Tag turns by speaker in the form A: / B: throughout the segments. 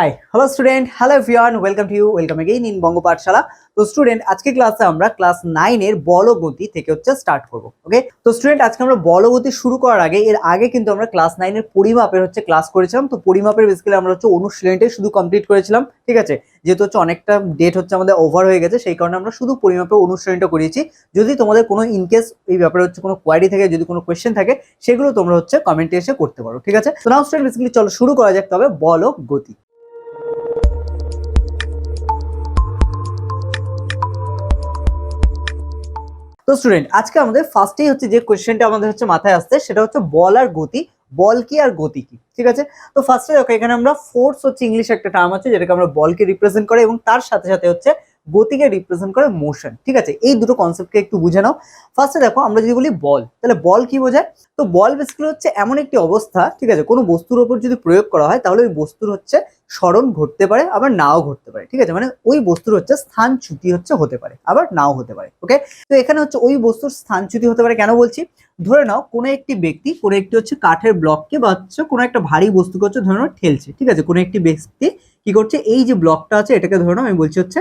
A: Hi hello student hello everyone welcome to you welcome again in Banga Pathshala তো student আজকে ক্লাসে আমরা class নাইনের বলগতি থেকে হচ্ছে স্টার্ট করব ওকে তো স্টুডেন্ট আজকে আমরা বলগতি শুরু করার আগে, এর আগে কিন্তু আমরা ক্লাস নাইনের পরিমাপের হচ্ছে ক্লাস করেছিলাম। তো পরিমাপের বেসিক্যালি আমরা হচ্ছে অনুশীলনটাই শুধু কমপ্লিট করেছিলাম, ঠিক আছে? যেহেতু হচ্ছে অনেকটা ডেট হচ্ছে আমাদের ওভার হয়ে গেছে, সেই কারণে আমরা শুধু পরিমাপের অনুশীলনটা করিয়েছি যদি তোমাদের কোনো ইনকেস এই ব্যাপারে হচ্ছে কোনো কোয়ারি থাকে, যদি কোনো কোয়েশ্চেন থাকে, সেগুলো তোমরা হচ্ছে কমেন্টে এসে করতে পারো, ঠিক আছে? তো নাও স্টুডেন্ট বেসিক্যালি চলো শুরু করা যাক তবে বল গতি তো স্টুডেন্ট আজকে আমাদের ফার্স্টেই হচ্ছে যে কোয়েশ্চেনটা আমাদের হচ্ছে মাথায় আসছে, সেটা হচ্ছে বল আর গতি, বল কি আর গতি কি, ঠিক আছে? তো ফার্স্টে দেখো, এখানে আমরা ফোর্স হচ্ছে ইংলিশ একটা টার্ম আছে, যেটাকে আমরা বলকে রিপ্রেজেন্ট করে এবং তার সাথে সাথে হচ্ছে গতিকে রিপ্রেজেন্ট করে মোশন ঠিক আছে? এই দুটো কনসেপ্টকে একটু বুঝে নাও। ফার্স্টে দেখো, আমরা যদি বলি বল, তাহলে বল কি বোঝায়? তো বল বেসিক্যালি হচ্ছে এমন একটি অবস্থা, ঠিক আছে? কোনো বস্তুর ওপর যদি প্রয়োগ করা হয়, তাহলে ওই বস্তুর হচ্ছে স্মরণ ঘটতে পারে, আবার নাও ঘটতে পারে, ঠিক আছে? মানে ওই বস্তুর হচ্ছে স্থানচ্যুতি হচ্ছে হতে পারে, আবার নাও হতে পারে ওকে তো এখানে হচ্ছে ওই বস্তুর স্থানচ্যুতি হতে পারে, কেন বলছি? ধরে নাও, কোনো একটি ব্যক্তি, কোনো একটি হচ্ছে কাঠের ব্লককে বা হচ্ছে কোনো একটা ভারী বস্তুকে হচ্ছে ধরে নাও ঠেলছে, ঠিক আছে? কোনো একটি ব্যক্তি কি করছে? এই যে ব্লকটা আছে, এটাকে ধরে নাও, আমি বলছি হচ্ছে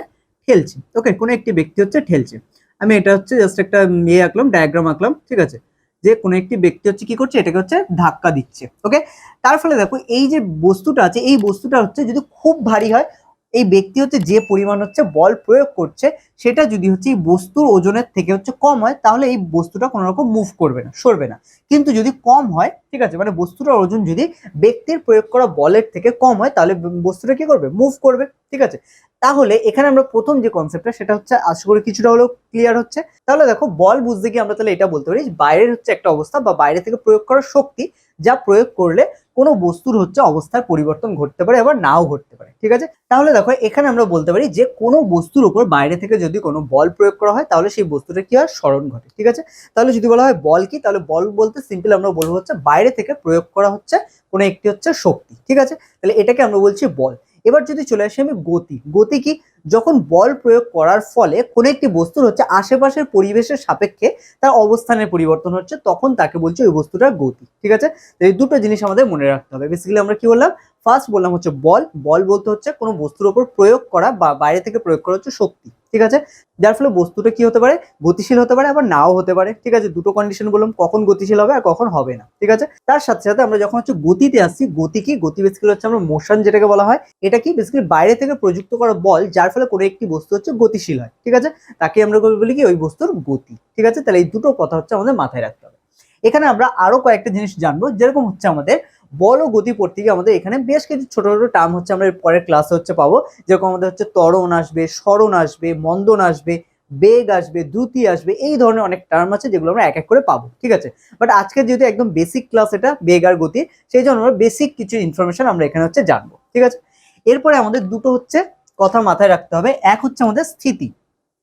A: ঠেলছে। ওকে কোনো একটি ব্যক্তি হচ্ছে ঠেলছে। আমি এটা হচ্ছে জাস্ট একটা ইয়ে আঁকলাম ডায়াগ্রাম আঁকলাম, ঠিক আছে? যে কোনো একটি ব্যক্তি হচ্ছে কি করছে? এটাকে হচ্ছে ধাক্কা দিচ্ছে ওকে তার ফলে দেখো, এই যে বস্তুটা আছে, এই বস্তুটা হচ্ছে যদি খুব ভারী হয়, এই ব্যক্তি হচ্ছে যে পরিমাণ হচ্ছে বল প্রয়োগ করছে, সেটা যদি হচ্ছে এই বস্তুর ওজনের থেকে হচ্ছে কম হয়, তাহলে এই বস্তুটা কোনো রকম মুভ করবে না, সরবে না। কিন্তু যদি কম হয়, ঠিক আছে? মানে বস্তুটার ওজন যদি ব্যক্তির প্রয়োগ করা বলের থেকে কম হয়, তাহলে বস্তুটা কি করবে? মুভ করবে, ঠিক আছে? তাহলে এখানে আমরা প্রথম যে কনসেপ্টটা সেটা হচ্ছে, আশা করি কিছুটা হলেও ক্লিয়ার হচ্ছে। তাহলে দেখো, বল বুঝতে গিয়ে আমরা তাহলে এটা বলতে পারি বাইরের হচ্ছে একটা অবস্থা বা বাইরে থেকে প্রয়োগ করা শক্তি যা প্রয়োগ করলে কোনো বস্তুর হচ্ছে অবস্থার পরিবর্তন ঘটতে পারে আবার নাও ঘটতে পারে, ঠিক আছে? তাহলে দেখো, এখানে আমরা বলতে পারি যে, কোনো বস্তুর উপর বাইরে থেকে যদি কোনো বল প্রয়োগ করা হয়, তাহলে সেই বস্তুটা কি হয়? স্মরণ ঘটে, ঠিক আছে? তাহলে যদি বলা হয় বল কি, তাহলে বল বলতে সিম্পল আমরা বলব হচ্ছে, বাইরে থেকে প্রয়োগ করা হচ্ছে কোনো একটি হচ্ছে শক্তি, ঠিক আছে? তাহলে এটাকে আমরা বলছি বল। এবার যদি চলে আসি আমি গতি। গতি কি? যখন বল প্রয়োগ করার ফলে কোনো একটি বস্তুর হচ্ছে আশেপাশের পরিবেশের সাপেক্ষে তার অবস্থানের পরিবর্তন হচ্ছে, তখন তাকে বলছে ওই বস্তুটার গতি। ঠিক আছে? এই দুটো জিনিস আমাদের মনে রাখতে হবে। বেসিক্যালি আমরা কি বললাম? ফার্স্ট বললাম হচ্ছে বল। বল বলতে হচ্ছে কোনো বস্তুর ওপর প্রয়োগ করা বা বাইরে থেকে প্রয়োগ করা হচ্ছে শক্তি। ঠিক আছে? যার ফলে বস্তুটা কি হতে পারে? গতিশীল হতে পারে, আবার নাও হতে পারে। ঠিক আছে? দুটো কন্ডিশন বললাম, কখন গতিশীল হবে আর কখন হবে না। ঠিক আছে? তার সাথে সাথে আমরা যখন হচ্ছে গতিতে আসছি, গতি কি? গতি বেসিক্যালি হচ্ছে আমরা মোশন যেটাকে বলা হয়, এটা কি? বেসিক্যালি বাইরে থেকে প্রযুক্ত করা বল, যার ফলে কোনো একটি বস্তু হচ্ছে গতিশীল হয়। ঠিক আছে? তাকে আমরা বলি কি? ওই বস্তুর গতি। ঠিক আছে? তাহলে এই দুটো কথা হচ্ছে আমাদের মাথায় রাখতে হবে। এখানে আমরা আরও কয়েকটা জিনিস জানব, যেরকম হচ্ছে আমাদের বল গতি পড়তে আমাদের এখানে বেশ কিছু ছোট ছোট টার্ম হচ্ছে আমরা পরের ক্লাসে হচ্ছে পাবো। যেরকম আমাদের হচ্ছে ত্বরণ আসবে স্মরণ আসবে, মন্দন আসবে, বেগ আসবে, দ্রুতি আসবে, এই ধরনের অনেক টার্ম আছে যেগুলো আমরা এক এক করে পাবো, ঠিক আছে? বাট আজকে যেহেতু একদম বেসিক ক্লাস এটা, বেগ আর গতি, সেই জন্য আমরা বেসিক কিছু ইনফরমেশন আমরা এখানে হচ্ছে জানব, ঠিক আছে? এরপরে আমাদের দুটো হচ্ছে কথা মাথায় রাখতে হবে, এক হচ্ছে আমাদের স্থিতি,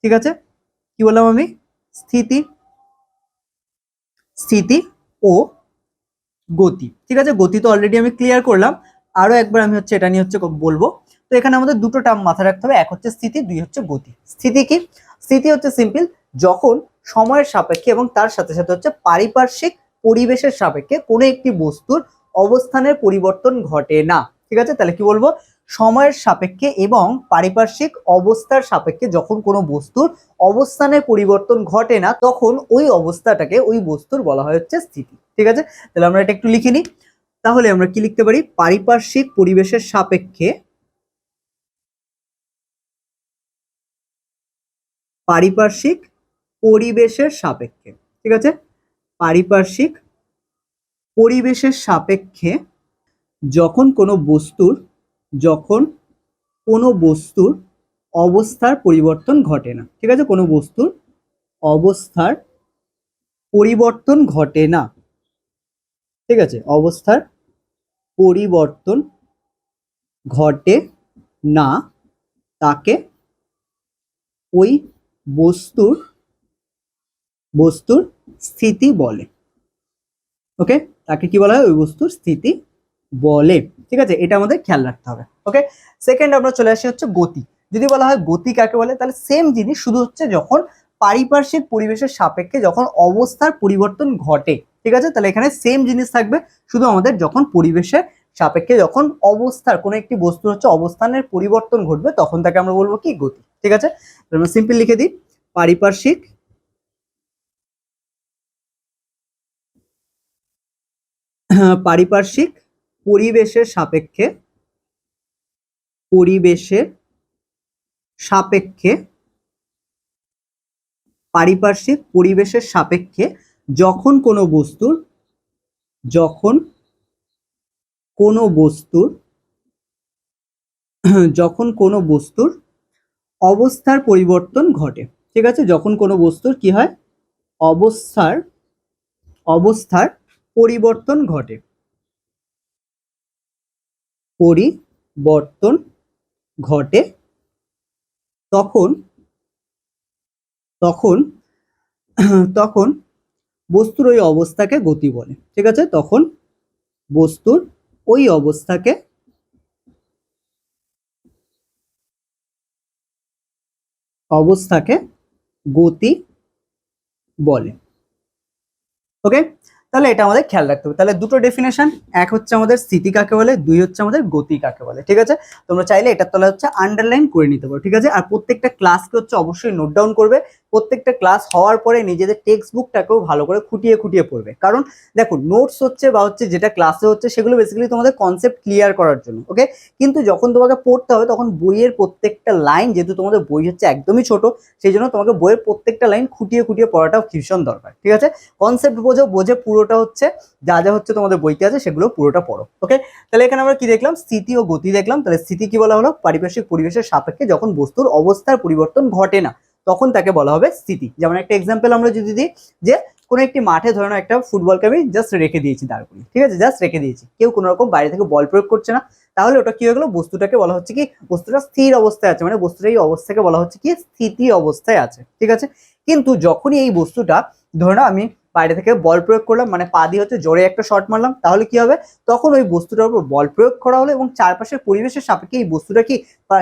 A: ঠিক আছে? কি বললাম আমি? স্থিতি স্থিতি ও গতি। ঠিক আছে? গতি তো অলরেডি আমি ক্লিয়ার করলাম। আরও একবার আমি হচ্ছে এটা নিয়ে হচ্ছে বলব। তো এখানে আমাদের দুটো টার্ম মাথায় রাখতে হবে। এক হচ্ছে স্থিতি, দুই হচ্ছে গতি। স্থিতি কি? স্থিতি হচ্ছে সিম্পল যখন সময়ের সাপেক্ষে এবং তার সাথে সাথে হচ্ছে পারিপার্শ্বিক পরিবেশের সাপেক্ষে কোনো একটি বস্তুর অবস্থানের পরিবর্তন ঘটে না। ঠিক আছে? তাহলে কি বলব? সময়ের সাপেক্ষে এবং পারিপার্শ্বিক অবস্থার সাপেক্ষে যখন কোনো বস্তুর অবস্থানের পরিবর্তন ঘটে না, তখন ওই অবস্থাটাকে ওই বস্তুর বলা হয় হচ্ছে স্থিতি। ঠিক আছে? তাহলে আমরা এটা একটু লিখে নিই। তাহলে আমরা কি লিখতে পারি? পারিপার্শ্বিক পরিবেশের সাপেক্ষে পারিপার্শ্বিক পরিবেশের সাপেক্ষে, ঠিক আছে? পারিপার্শ্বিক পরিবেশের সাপেক্ষে যখন কোনো বস্তুর যখন কোনো বস্তুর অবস্থার পরিবর্তন ঘটে না। ঠিক আছে? কোনো বস্তুর অবস্থার পরিবর্তন ঘটে না। ঠিক আছে? অবস্থার পরিবর্তন ঘটে না, তাকে ওই বস্তুর বস্তুর স্থিতি বলে। ওকে? তাকে কি বলা হয়? ওই বস্তুর স্থিতি বলে, ঠিক আছে? এটা আমাদের খেয়াল রাখতে হবে ওকে সেকেন্ড আমরা চলে আসি হচ্ছে গতি। যদি বলা হয় গতি কাকে বলে, তাহলে সেম জিনিস, শুধু হচ্ছে যখন পারিপার্শ্বিক পরিবেশের সাপেক্ষে যখন অবস্থার পরিবর্তন ঘটে, ঠিক আছে? তাহলে এখানে সেম জিনিস থাকবে, শুধু আমাদের যখন পরিবেশের সাপেক্ষে যখন অবস্থার, কোনো একটি বস্তু হচ্ছে অবস্থানের পরিবর্তন ঘটবে, তখন তাকে আমরা বলব কি? গতি, ঠিক আছে? আমরা সিম্পল লিখে দিই, পারিপার্শ্বিক পারিপার্শ্বিক পরিবেশের সাপেক্ষে পরিবেশের সাপেক্ষে, পারিপার্শ্বিক পরিবেশের সাপেক্ষে যখন কোনো বস্তুর, যখন কোনো বস্তুর, যখন কোনো বস্তুর অবস্থার পরিবর্তন ঘটে। ঠিক আছে? যখন কোনো বস্তুর কি হয়? অবস্থার অবস্থার পরিবর্তন ঘটে। পরিবর্তন ঘটে, তখন তখন তখন বস্তুর ওই অবস্থাকে গতি বলে, ঠিক আছে? তখন বস্তুর ওই অবস্থাকে অবস্থাকে গতি বলে ওকে তাহলে এটা আমাদের খেয়াল রাখতে হবে। তাহলে দুটো ডেফিনেশন এক হচ্ছে আমাদের স্থিতি কাকে বলে, দুই হচ্ছে আমাদের গতি কাকে বলে, ঠিক আছে? তোমরা চাইলে এটার তলা হচ্ছে আন্ডারলাইন করে নিতে পারো, ঠিক আছে? আর প্রত্যেকটা ক্লাসকে হচ্ছে অবশ্যই নোট ডাউন করবে। প্রত্যেকটা ক্লাস হওয়ার পরে নিজেদের টেক্সট বুকটাকেও ভালো করে খুঁটিয়ে খুঁটিয়ে পড়বে। কারণ দেখো নোটস হচ্ছে বা হচ্ছে যেটা ক্লাসে হচ্ছে, সেগুলো বেসিক্যালি তোমাদের কনসেপ্ট ক্লিয়ার করার জন্য ওকে কিন্তু যখন তোমাকে পড়তে হবে, তখন বইয়ের প্রত্যেকটা লাইন যেহেতু তোমাদের বই হচ্ছে একদমই ছোট, সেই জন্য তোমাকে বইয়ের প্রত্যেকটা লাইন খুঁটিয়ে খুঁটিয়ে পড়াটাও ভীষণ দরকার, ঠিক আছে? কনসেপ্ট বোঝো, বোঝে পুরোটা হচ্ছে, যা যা হচ্ছে তোমাদের বইতে আছে সেগুলো পুরোটা পড়ো ওকে তাহলে এখানে আমরা কি দেখলাম? স্থিতি ও গতি দেখলাম। তাহলে স্থিতি কি বলা হলো? পারিপার্শ্বিক পরিবেশের সাপেক্ষে যখন বস্তুর অবস্থার পরিবর্তন ঘটে না, তখন তাকে বলা হবে স্থিতি। যেমন একটা এক্সাম্পল আমরা যদি দিই, যে কোনো একটি মাঠে ধরে একটা ফুটবলকে আমি জাস্ট রেখে দিয়েছি দাঁড় করি ঠিক আছে? জাস্ট রেখে দিয়েছি। কেউ কোনো রকম বাইরে থেকে বল প্রয়োগ করছে না। তাহলে ওটা কি হয়ে গেলো? বস্তুটাকে বলা হচ্ছে কি? বস্তুটা স্থির অবস্থায় আছে মানে বস্তুটা এই অবস্থাকে বলা হচ্ছে কি? স্থিতি অবস্থায় আছে, ঠিক আছে? কিন্তু যখনই এই বস্তুটা, ধরে আমি বাইরে থেকে বল প্রয়োগ করলাম মানে পা দিয়ে হচ্ছে জোরে একটা শট মারলাম, তাহলে কি হবে? তখন ওই বস্তুটার উপর বল প্রয়োগ করা হলো এবং চারপাশের পরিবেশের সাপেক্ষে এই বস্তুটা কি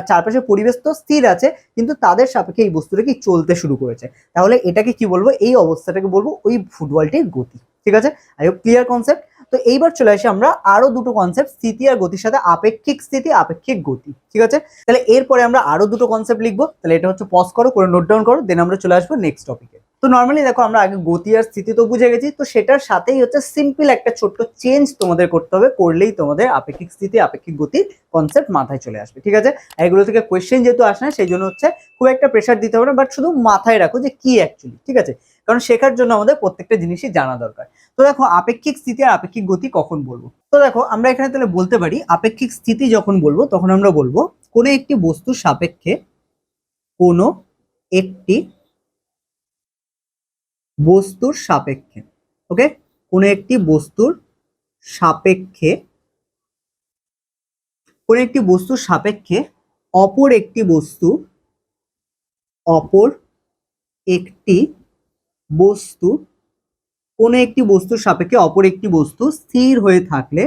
A: চারপাশের পরিবেশ তো স্থির আছে, কিন্তু তাদের সাপেক্ষে এই বস্তুটা কি চলতে শুরু করেছে। তাহলে এটাকে কি বলব? এই অবস্থাটাকে বলব ওই ফুটবলটির গতি। ঠিক আছে? আই হোপ ক্লিয়ার কনসেপ্ট তো এইবার চলে আসি আমরা আরও দুটো কনসেপ্ট স্থিতি আর গতির সাথে আপেক্ষিক স্থিতি, আপেক্ষিক গতি। ঠিক আছে? তাহলে এরপরে আমরা আরও দুটো কনসেপ্ট লিখব। তাহলে এটা হচ্ছে পজ করো, করে নোট ডাউন করো দেন আমরা চলে আসব নেক্সট টপিকে তো নর্মালি দেখো আমরা আগে গতি আর স্থিতি তো বুঝে গেছি, তো সেটার সাথেই হচ্ছে সিম্পল একটা ছোট্ট চেঞ্জ তোমাদের করতে হবে, করলেই তোমাদের আপেক্ষিক স্থিতি, আপেক্ষিক গতি কনসেপ্ট মাথায় চলে আসবে, ঠিক আছে? এগুলো থেকে কোয়েশ্চেন যেহেতু আসে না, সেই জন্য হচ্ছে খুব একটা প্রেশার দিতে হবে না বাট শুধু মাথায় রাখো যে কি অ্যাকচুয়ালি ঠিক আছে? কারণ শেখার জন্য আমাদের প্রত্যেকটা জিনিসই জানা দরকার। তো দেখো আপেক্ষিক স্থিতি আর আপেক্ষিক গতি কখন বলব? তো দেখো আমরা এখানে তাহলে বলতে পারি, আপেক্ষিক স্থিতি যখন বলব, তখন আমরা বলব কোনো একটি বস্তুর সাপেক্ষে কোনো একটি বস্তুর সাপেক্ষে ওকে কোনো একটি বস্তুর সাপেক্ষে, কোনো একটি বস্তুর সাপেক্ষে অপর একটি বস্তু, অপর একটি বস্তু, কোনো একটি বস্তুর সাপেক্ষে অপর একটি বস্তু স্থির হয়ে থাকলে,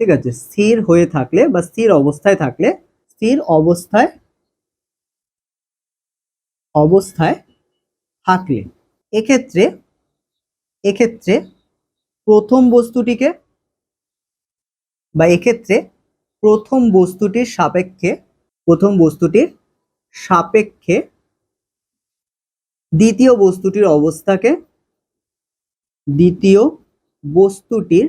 A: ঠিক আছে? স্থির হয়ে থাকলে বা স্থির অবস্থায় থাকলে, স্থির অবস্থায় অবস্থায় থাকলে এক্ষেত্রে এক্ষেত্রে প্রথম বস্তুটিকে বা এক্ষেত্রে প্রথম বস্তুটির সাপেক্ষে, প্রথম বস্তুটির সাপেক্ষে দ্বিতীয় বস্তুটির অবস্থাকে দ্বিতীয় বস্তুটির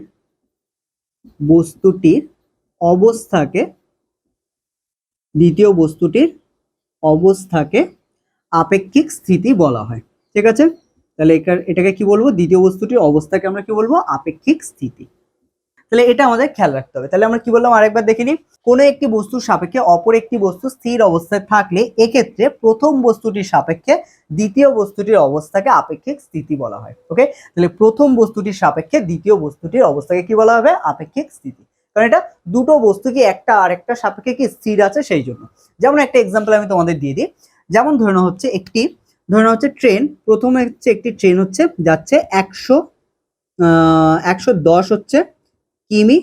A: বস্তুটির অবস্থাকে দ্বিতীয় বস্তুটির অবস্থাকে আপেক্ষিক স্থিতি বলা হয়। ঠিক আছে? তাহলে এটাকে কি বলব? দ্বিতীয় বস্তুটির অবস্থাকে আমরা কি বলব? আপেক্ষিক স্থিতি। তাহলে এটা আমাদের খেয়াল রাখতে হবে। তাহলে আমরা কি বললাম? আরেকবার দেখে নিই। কোনো একটি বস্তুর সাপেক্ষে অপর একটি বস্তু স্থির অবস্থায় থাকলে এক্ষেত্রে প্রথম বস্তুটির সাপেক্ষে দ্বিতীয় বস্তুটির অবস্থাকে আপেক্ষিক স্থিতি বলা হয়। ওকে তাহলে প্রথম বস্তুটির সাপেক্ষে দ্বিতীয় বস্তুটির অবস্থাকে কি বলা হবে? আপেক্ষিক স্থিতি। কারণ এটা দুটো বস্তু কি একটা আরেকটা সাপেক্ষে কি স্থির আছে সেই জন্য। যেমন একটা এক্সাম্পল আমি তোমাদের দিয়ে দিই। যেমন ধরে হচ্ছে একটি ধরে হচ্ছে ট্রেন প্রথমে হচ্ছে একটি ট্রেন হচ্ছে, যাচ্ছে একশো একশো দশ হচ্ছে কিমি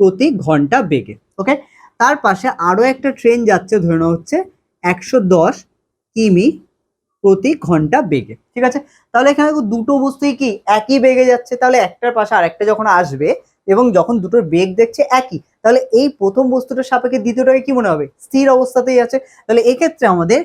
A: প্রতি ঘণ্টা বেগে ওকে তার পাশে আরও একটা ট্রেন যাচ্ছে, ধরে নেওয়া হচ্ছে একশো দশ কিমি প্রতি ঘণ্টা বেগে, ঠিক আছে? তাহলে এখানে দুটো বস্তুই কি? একই বেগে যাচ্ছে, তাহলে একটার পাশে আরেকটা যখন আসবে এবং যখন দুটোর বেগ দেখছে একই, তাহলে এই প্রথম বস্তুটার সাপেক্ষে দ্বিতীয়টাকে কি মনে হবে? স্থির অবস্থাতেই আছে, তাহলে এক্ষেত্রে আমাদের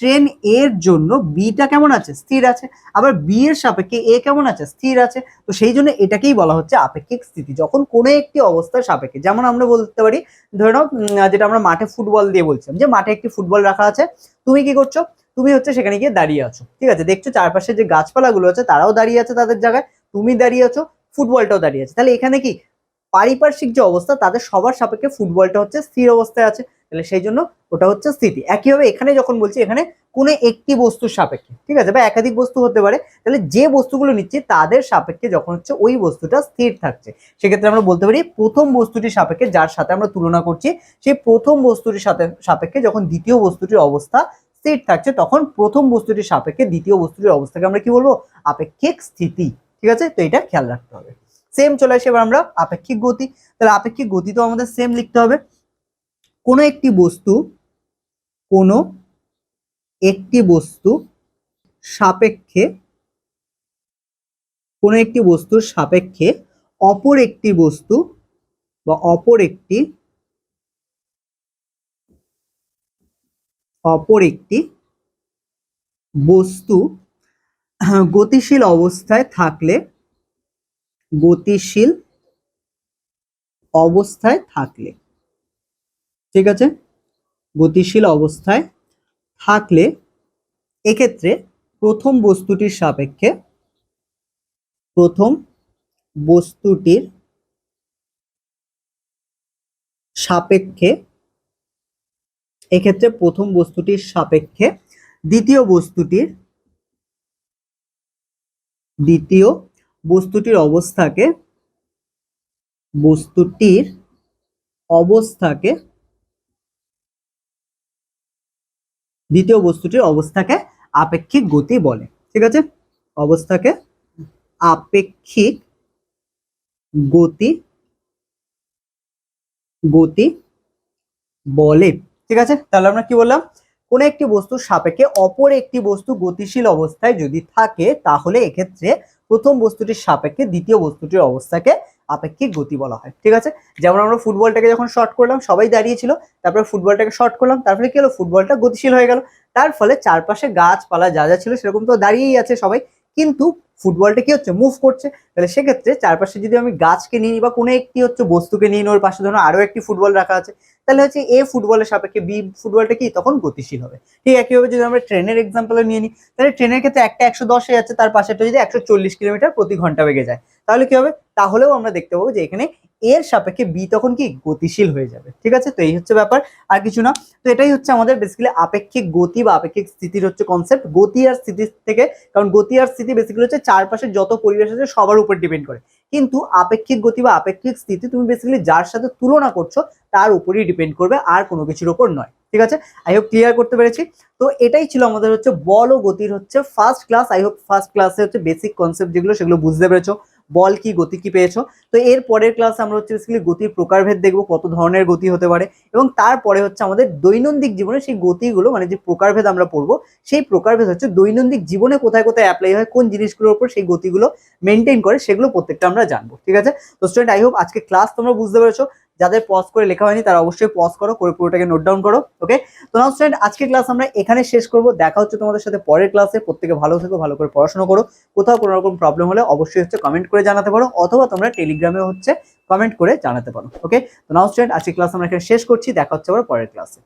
A: ট্রেন এর জন্য বিটা কেমন আছে? স্থির আছে। আবার বি এর সাপেক্ষে এ কেমন আছে? স্থির আছে। তো সেই জন্য এটাকেই বলা হচ্ছে আপেক্ষিক স্থিতি। যখন কোনো একটি অবস্থার সাপেক্ষে, যেমন আমরা বলতে পারি, ধরে নাও যেটা আমরা মাঠে ফুটবল দিয়ে বলছিলাম, যে মাঠে একটি ফুটবল রাখা আছে, তুমি কি করছ? তুমি হচ্ছে সেখানে গিয়ে দাঁড়িয়ে আছো। ঠিক আছে? দেখছ চারপাশে যে গাছপালাগুলো আছে, তারাও দাঁড়িয়ে আছে তাদের জায়গায়, তুমি দাঁড়িয়ে আছো, ফুটবলটাও দাঁড়িয়ে আছে। তাহলে এখানে কি? পারিপার্শ্বিক যে অবস্থা তাদের সবার সাপেক্ষে ফুটবলটা হচ্ছে স্থির অবস্থায় আছে। তাহলে সেই জন্য ওটা হচ্ছে স্থিতি। একইভাবে এখানে যখন বলছি, এখানে কোনো একটি বস্তুর সাপেক্ষে, ঠিক আছে? বা একাধিক বস্তু হতে পারে, তাহলে যে বস্তুগুলো নিচ্ছি, তাদের সাপেক্ষে যখন হচ্ছে ওই বস্তুটা স্থির থাকছে। সেক্ষেত্রে আমরা বলতে পারি, প্রথম বস্তুটির সাপেক্ষে যার সাথে আমরা তুলনা করছি সেই প্রথম বস্তুটির সাথে, সাপেক্ষে যখন দ্বিতীয় বস্তুটির অবস্থা স্থির থাকছে, তখন প্রথম বস্তুটির সাপেক্ষে দ্বিতীয় বস্তুটির অবস্থাকে আমরা কি বলব? আপেক্ষিক স্থিতি, ঠিক আছে? তো এটা খেয়াল রাখতে হবে। সেম চলে আসে, এবার আমরা আপেক্ষিক গতি। তাহলে আপেক্ষিক গতি তো আমাদের সেম লিখতে হবে। কোনো একটি বস্তু, কোনো একটি বস্তু সাপেক্ষে, কোনো একটি বস্তুর সাপেক্ষে অপর একটি বস্তু বা অপর একটি অপর একটি বস্তু গতিশীল অবস্থায় থাকলে গতিশীল অবস্থায় থাকলে। ঠিক আছে? গতিশীল অবস্থায় থাকলে এক্ষেত্রে প্রথম বস্তুটির সাপেক্ষে প্রথম বস্তুটির সাপেক্ষে এক্ষেত্রে প্রথম বস্তুটির সাপেক্ষে দ্বিতীয় বস্তুটির দ্বিতীয় বস্তুটির অবস্থাকে বস্তুটির অবস্থাকে, দ্বিতীয় বস্তুটির অবস্থাকে আপেক্ষিক গতি বলে, ঠিক আছে? অবস্থাকে আপেক্ষিক গতি গতি বলে, ঠিক আছে? তাহলে আমরা কি বললাম? কোন একটি বস্তুর সাপেক্ষে অপর একটি বস্তু গতিশীল অবস্থায় যদি থাকে, তাহলে এক্ষেত্রে প্রথম বস্তুটির সাপেক্ষে দ্বিতীয় বস্তুটির অবস্থাকে আপেক্ষিক গতি বলা হয়, ঠিক আছে? যেমন আমরা ফুটবলটাকে যখন শর্ট করলাম, সবাই দাঁড়িয়েছিল, তারপরে ফুটবলটাকে শর্ট করলাম তারপরে কি হলো? ফুটবলটা গতিশীল হয়ে গেল। তার ফলে চারপাশে গাছপালা যা যা ছিল সেরকম তো দাঁড়িয়েই আছে সবাই। কিন্তু ফুটবলটা কি হচ্ছে? মুভ করছে। তাহলে সেক্ষেত্রে চারপাশে যদি আমি গাছকে নিই বা কোনো একটি হচ্ছে বস্তুকে নিয়ে ওর পাশে ধরো আরও একটি ফুটবল রাখা আছে, তাহলে হচ্ছে এ ফুটবলের সাপেক্ষে বি ফুটবলটা কি? তখন গতিশীল হবে। ঠিক একইভাবে যদি আমরা ট্রেনের এক্সাম্পলে নিয়ে নিই তাহলে ট্রেনের ক্ষেত্রে একটা একশো দশে যাচ্ছে, তার পাশেটা যদি একশো চল্লিশ কিলোমিটার প্রতি ঘণ্টা বেগে যায়। তাহলে কি হবে? তাহলেও আমরা দেখতে পাবো যে এখানে এর সাপেক্ষে বি তখন কি গতিশীল হয়ে যাবে। ঠিক আছে? তো এই হচ্ছে ব্যাপার। আর কিছু না। তো এটাই হচ্ছে আমাদের বেসিক্যালি আপেক্ষিক গতি বা আপেক্ষিক স্থিতির হচ্ছে কনসেপ্ট গতি আর স্থিতির থেকে, কারণ গতি আর স্থিতি বেসিক্যালি হচ্ছে চারপাশে যত পরিবেশ আছে সবার উপর ডিপেন্ড করে। কিন্তু আপেক্ষিক গতি বা আপেক্ষিক স্থিতি তুমি বেসিক্যালি যার সাথে তুলনা করছ, তার উপরই ডিপেন্ড করবে, আর কোনো কিছুর উপর নয়। ঠিক আছে? আই হোপ ক্লিয়ার করতে পেরেছি। তো এটাই ছিল আমাদের হচ্ছে বল ও গতির হচ্ছে first class I hope first ক্লাসে হচ্ছে বেসিক কনসেপ্ট যেগুলো, সেগুলো বুঝতে পেরেছ। বল কি, গতি কি পেয়েছ? তো এর পরের ক্লাসে আমরা হচ্ছে বেসিক্যালি গতির প্রকারভেদ দেখব, কত ধরনের গতি হতে পারে। এবং তারপরে হচ্ছে আমাদের দৈনন্দিন জীবনে সেই গতিগুলো মানে যে প্রকারভেদ আমরা পড়ব, সেই প্রকারভেদ হচ্ছে দৈনন্দিন জীবনে কোথায় কোথায় অ্যাপ্লাই হয়, কোন জিনিসগুলোর উপর সেই গতিগুলো মেনটেন করে, সেগুলো প্রত্যেকটা আমরা জানব, ঠিক আছে? তো স্টুডেন্ট আই হোপ আজকে ক্লাস তোমরা বুঝতে পেরেছ। যাদের পজ করে লেখা হয়নি, তারা অবশ্যই পজ করো, করে পুরোটাকে নোট ডাউন করো ওকে তো নাও স্টুডেন্ট আজকে ক্লাস আমরা এখানে শেষ করব। দেখা হচ্ছে তোমাদের সাথে পরের ক্লাসে প্রত্যেকে ভালো থেকো, ভালো করে পড়াশোনা করো। কোথাও কোনো রকম প্রবলেম হলে অবশ্যই হচ্ছে কমেন্ট করে জানাতে পারো, অথবা তোমরা টেলিগ্রামে হচ্ছে কমেন্ট করে জানাতে পারো ওকে তো নাও স্টুডেন্ট আজকে ক্লাস আমরা এখানে শেষ করছি। দেখা হচ্ছে আবার পরের ক্লাসে